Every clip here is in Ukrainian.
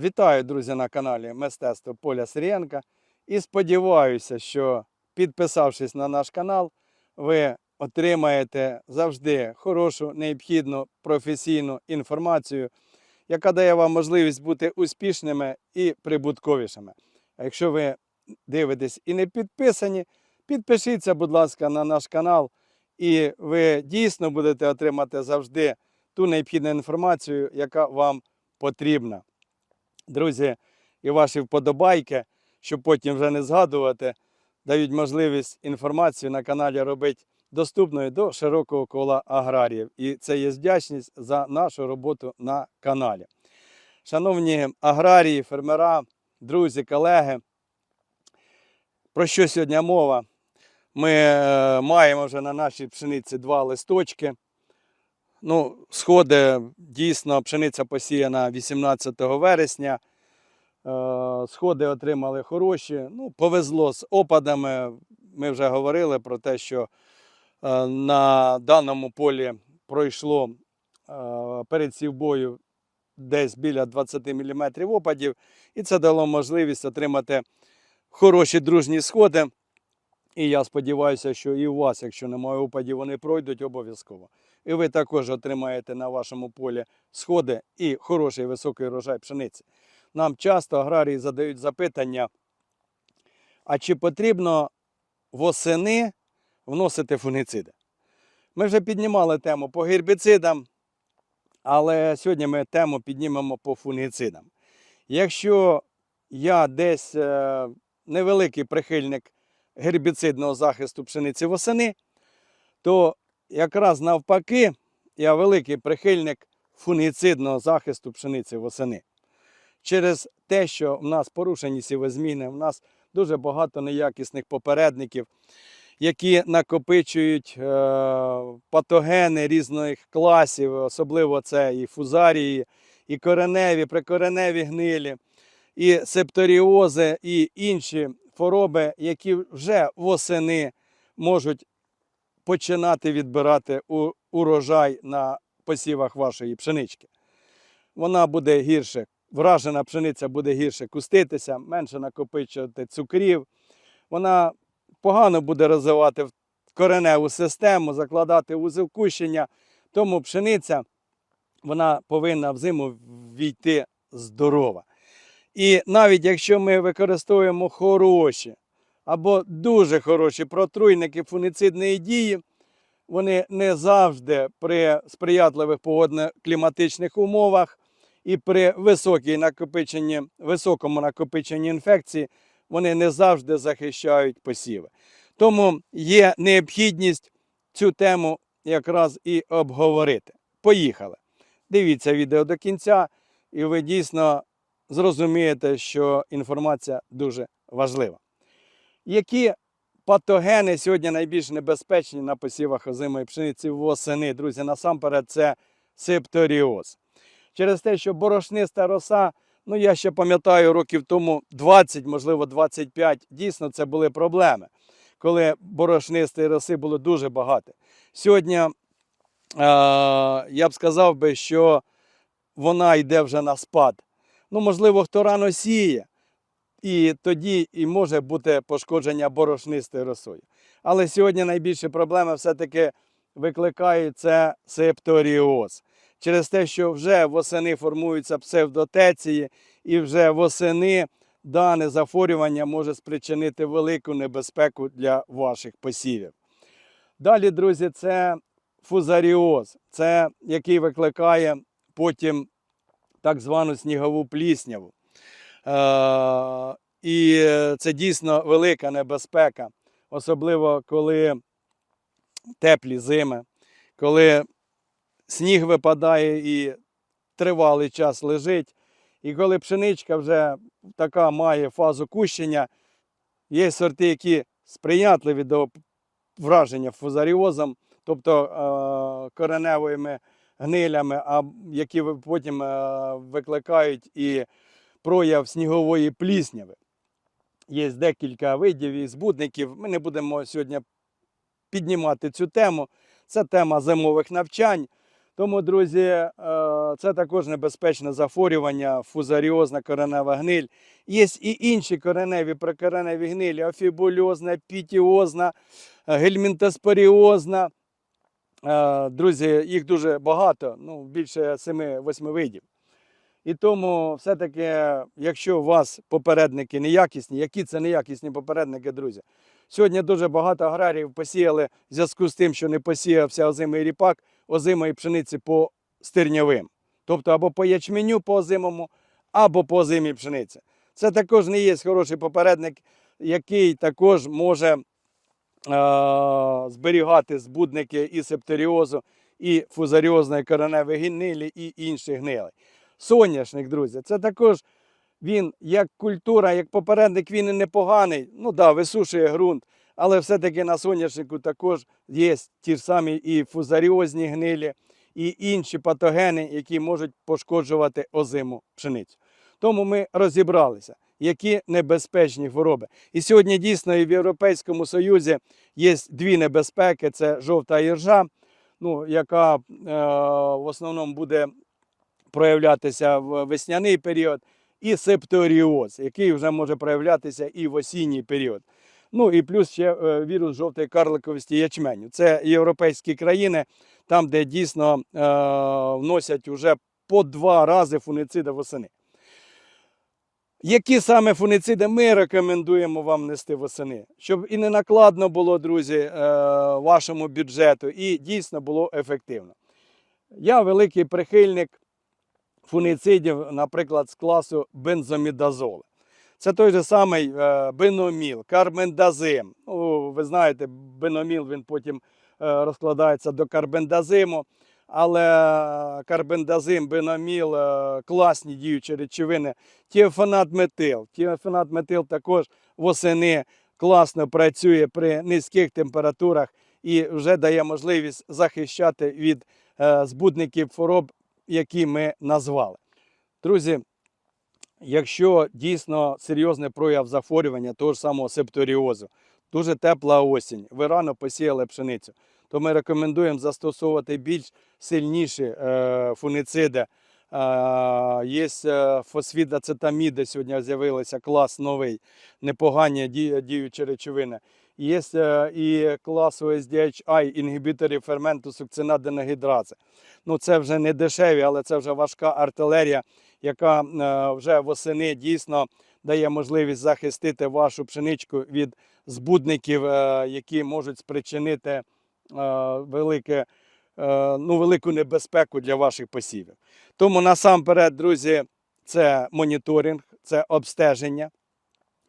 Вітаю, друзі, на каналі Мистецтво Поля Сирієнка. І сподіваюся, що підписавшись на наш канал, ви отримаєте завжди хорошу, необхідну професійну інформацію, яка дає вам можливість бути успішними і прибутковішими. А якщо ви дивитесь і не підписані, підпишіться, будь ласка, на наш канал, і ви дійсно будете отримати завжди ту необхідну інформацію, яка вам потрібна. Друзі, і ваші вподобайки, щоб потім вже не згадувати, дають можливість інформацію на каналі робити доступною до широкого кола аграріїв. І це є вдячність за нашу роботу на каналі. Шановні аграрії, фермера, друзі, колеги, про що сьогодні мова? Ми е, маємо вже на нашій пшениці два листочки. Ну, сходи дійсно пшениця посіяна 18 вересня. Е, Сходи отримали хороші. Ну, повезло з опадами. Ми вже говорили про те, що е, на даному полі пройшло е, перед сівбою десь біля 20 мм опадів, і це дало можливість отримати хороші дружні сходи. І я сподіваюся, що і у вас, якщо немає опадів, вони пройдуть обов'язково. І ви також отримаєте на вашому полі сходи і хороший високий урожай пшениці. Нам часто аграрії задають запитання, а чи потрібно восени вносити фунгіциди? Ми вже піднімали тему по гербіцидам, але сьогодні ми тему піднімемо по фунгіцидам. Якщо я десь е, невеликий прихильник гербіцидного захисту пшениці восени, то якраз навпаки, я великий прихильник фунгіцидного захисту пшениці восени. Через те, що в нас порушені сівозміни, в нас дуже багато неякісних попередників, які накопичують е, патогени різних класів, особливо це і фузарії, і кореневі, прикореневі гнилі, і септоріози, і інші хвороби, які вже восени можуть починати відбирати урожай на посівах вашої пшенички. Вона буде гірше, вражена пшениця буде гірше куститися, менше накопичувати цукрів. Вона погано буде розвивати кореневу систему, закладати кущення. Тому пшениця вона повинна в зиму війти здорова. І навіть якщо ми використовуємо хороші або дуже хороші протруйники фунгіцидної дії, вони не завжди при сприятливих погодно-кліматичних умовах і при високій накопиченні, високому накопиченні інфекції вони не завжди захищають посіви. Тому є необхідність цю тему якраз і обговорити. Поїхали. Дивіться відео до кінця, і ви дійсно зрозумієте, що інформація дуже важлива. Які патогени сьогодні найбільш небезпечні на посівах озимої пшениці восени? Друзі, насамперед це септоріоз. Через те, що борошниста роса, ну я ще пам'ятаю років тому 20, можливо 25, дійсно це були проблеми, коли борошнистої роси було дуже багато. Сьогодні е, я б сказав би, що вона йде вже на спад. Ну, можливо, хто рано сіє, і тоді і може бути пошкодження борошнистою росою. Але сьогодні найбільші проблеми все-таки викликають це септоріоз. Через те, що вже восени формуються псевдотеції, і вже восени дане захворювання може спричинити велику небезпеку для ваших посівів. Далі, друзі, це фузаріоз, це який викликає потім так звану снігову плісняву. Е, і це дійсно велика небезпека, особливо коли теплі зими, коли сніг випадає і тривалий час лежить. І коли пшеничка вже така має фазу кущення, є сорти, які сприятливі до враження фузаріозом, тобто е, кореневими гнилями, які потім е, викликають і прояв снігової плісняви. Є декілька видів і збудників. Ми не будемо сьогодні піднімати цю тему. Це тема зимових навчань. Тому, друзі, е, це також небезпечне захворювання, фузаріозна коренева гниль. Є і інші кореневі прикореневі гнилі, афібульозна, пітіозна, гельмінтоспоріозна. Е, Друзі, їх дуже багато, ну, більше 7-8 видів. І тому все-таки, якщо у вас попередники неякісні, які це неякісні попередники, друзі? Сьогодні дуже багато аграріїв посіяли в зв'язку з тим, що не посіявся озимий ріпак, озимої пшениці по стерньовим. Тобто або по ячменю по озимому, або по озимій пшениці. Це також не є хороший попередник, який також може е- зберігати збудники і септоріозу, і фузаріозної кореневої гнилі, і інших гнилей. Соняшник, друзі, це також він як культура, як попередник, він і непоганий. Ну да, висушує ґрунт, але все-таки на соняшнику також є ті ж самі і фузаріозні гнилі, і інші патогени, які можуть пошкоджувати озиму пшеницю. Тому ми розібралися, які небезпечні хвороби. І сьогодні дійсно і в Європейському Союзі є дві небезпеки: це жовта іржа, ну, яка е, в основному буде проявлятися в весняний період, і септоріоз, який вже може проявлятися і в осінній період. Ну і плюс ще е, вірус жовтої карликовості ячменю. Це європейські країни, там, де дійсно е, вносять вже по два рази фунициди восени. Які саме фунициди ми рекомендуємо вам нести восени, щоб і не накладно було, друзі, е, вашому бюджету, і дійсно було ефективно. Я великий прихильник фуницидів, наприклад, з класу бензомідазоли. Це той же самий е, беноміл, карбендазим. Ну, ви знаєте, беноміл він потім е, розкладається до карбендазиму. Але карбендазим, беноміл е, класні діючі речовини. Тіофанат метил. Тіофанат метил також восени класно працює при низьких температурах і вже дає можливість захищати від збудників хвороб, які ми назвали. Друзі, якщо дійсно серйозний прояв захворювання того ж самого септоріозу, дуже тепла осінь, ви рано посіяли пшеницю, то ми рекомендуємо застосовувати більш сильніші е, фунициди. Е, є е, фосфідацетаміди, сьогодні з'явилися клас новий, непогані ді- діючі речовини. Є е, і клас OSDHI, інгібітори ферменту сукцинаденогідрази. Ну, це вже не дешеві, але це вже важка артилерія, яка е, вже восени дійсно дає можливість захистити вашу пшеничку від збудників, е, які можуть спричинити велике, ну, велику небезпеку для ваших посівів. Тому насамперед, друзі, це моніторинг, це обстеження.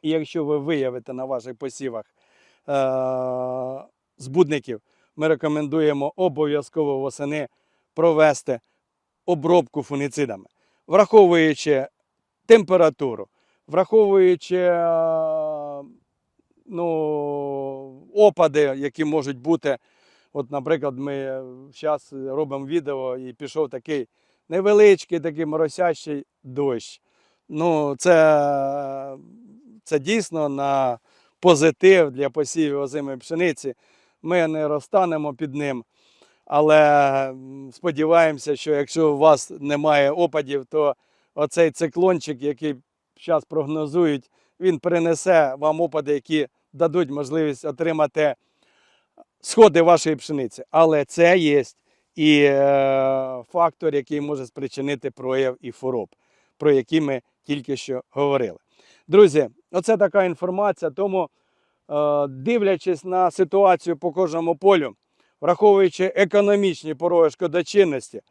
І якщо ви виявите на ваших посівах збудників, ми рекомендуємо обов'язково восени провести обробку фуніцидами, враховуючи температуру, враховуючи е, ну, опади, які можуть бути. От, наприклад, ми зараз робимо відео і пішов такий невеличкий, такий моросящий дощ. Ну, це, це дійсно на позитив для посівів озимої пшениці. Ми не розтанемо під ним. Але сподіваємося, що якщо у вас немає опадів, то оцей циклончик, який зараз прогнозують, він принесе вам опади, які дадуть можливість отримати сходи вашої пшениці. Але це є і е, фактор, який може спричинити прояв і хвороб, про які ми тільки що говорили. Друзі, оце така інформація. Тому, е, дивлячись на ситуацію по кожному полю, враховуючи економічні пороги шкодочинності, е,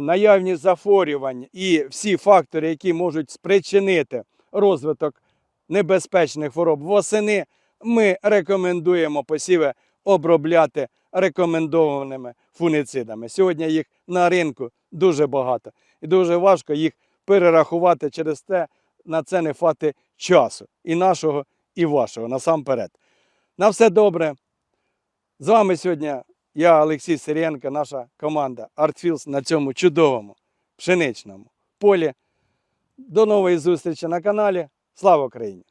наявність захворювань і всі фактори, які можуть спричинити розвиток небезпечних хвороб восени, ми рекомендуємо посіви обробляти рекомендованими фуницидами. Сьогодні їх на ринку дуже багато і дуже важко їх перерахувати через те, на це не фати часу і нашого, і вашого насамперед. На все добре. З вами сьогодні я, Олексій Сирієнко, наша команда ArtFields на цьому чудовому пшеничному полі. До нової зустрічі на каналі. Слава Україні!